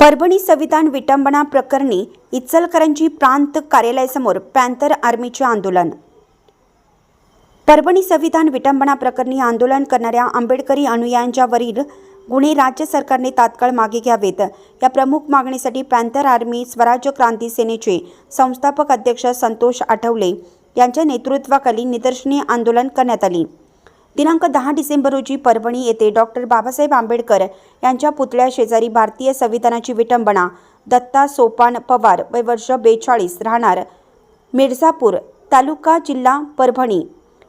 परभणी संविधान विटंबना प्रकरणी इचलकरंजी प्रांत कार्यालयासमोर पॅन्थर आर्मीचे आंदोलन. परभणी संविधान विटंबना प्रकरणी आंदोलन करणाऱ्या आंबेडकरी अनुयायांच्यावरील गुन्हे राज्य सरकारने तात्काळ मागे घ्यावेत. या प्रमुख मागणीसाठी पॅन्थर आर्मी स्वराज्य क्रांती सेनेचे संस्थापक अध्यक्ष संतोष आठवले यांच्या नेतृत्वाखाली निदर्शने आंदोलन करण्यात आली. दिनांक दहा डिसेंबर रोजी परभणी येथे डॉक्टर बाबासाहेब आंबेडकर यांच्या पुतळ्या शेजारी भारतीय संविधानाची विटंबना दत्ता सोपान पवार वय वर्ष बेचाळीस राहणार. मिर्झापूर तालुका जिल्हा परभणी.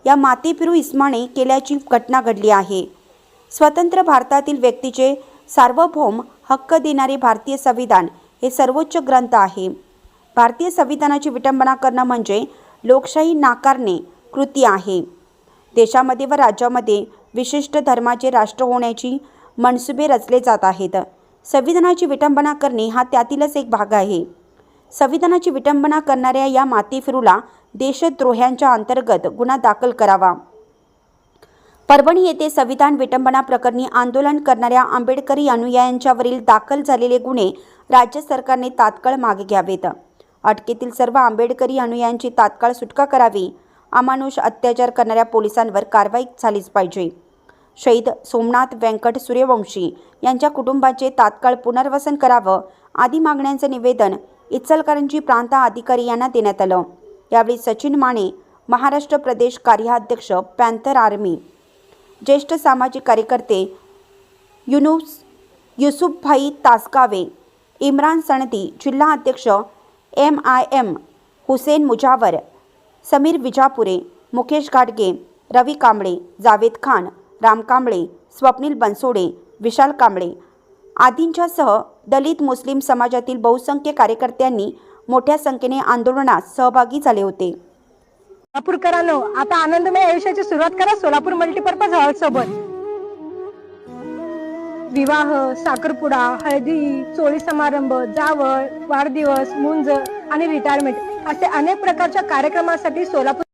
या मातेपिरू इस्माने केल्याची घटना घडली आहे. स्वतंत्र भारतातील व्यक्तीचे सार्वभौम हक्क देणारे भारतीय संविधान हे सर्वोच्च ग्रंथ आहे. भारतीय संविधानाची विटंबना करणं म्हणजे लोकशाही नाकारणे कृती आहे. देशामध्ये व राज्यामध्ये विशिष्ट धर्माचे राष्ट्र होण्याची मनसुबे रचले जात आहेत. संविधानाची विटंबना करणे हा त्यातीलच एक भाग आहे. संविधानाची विटंबना करणाऱ्या या मातेफिरूला देशद्रोह्यांच्या अंतर्गत गुन्हा दाखल करावा. परभणी येथे संविधान विटंबना प्रकरणी आंदोलन करणाऱ्या आंबेडकरी अनुयायांच्यावरील दाखल झालेले गुन्हे राज्य सरकारने तात्काळ मागे घ्यावेत. अटकेतील सर्व आंबेडकरी अनुयायांची तात्काळ सुटका करावी अमानुष अत्याचार करणाऱ्या पोलिसांवर कारवाई झालीच पाहिजे. शहीद सोमनाथ व्यंकट सूर्यवंशी यांच्या कुटुंबाचे तात्काळ पुनर्वसन करावं आदी मागण्यांचं निवेदन इचलकरंजी प्रांत अधिकारी यांना देण्यात आलं. यावेळी सचिन माने महाराष्ट्र प्रदेश कार्याध्यक्ष पॅन्थर आर्मी ज्येष्ठ सामाजिक कार्यकर्ते युनुस युसुफभाई तासगावे इम्रान सणदी जिल्हा अध्यक्ष M I M Hussain Mujawar Sameer Vijapure Mukesh घाटगे रवी कांबळे जावेद खान राम कांबळे स्वप्नील बनसोडे विशाल कांबळे आदींच्यासह दलित मुस्लिम समाजातील बहुसंख्य कार्यकर्त्यांनी मोठ्या संख्येने आंदोलनात सहभागी झाले होते. सोलापूरकरांनो आता आनंदमय आयुष्याची सुरुवात करा सोलापूर मल्टीपर्पज हॉल सोबत. विवाह साखरपुडा हळदी चोळी समारंभ जावळ वाढदिवस मुंज आणि रिटायरमेंट असे अनेक प्रकारच्या कार्यक्रमासाठी सोलापूर